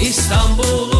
İstanbul'u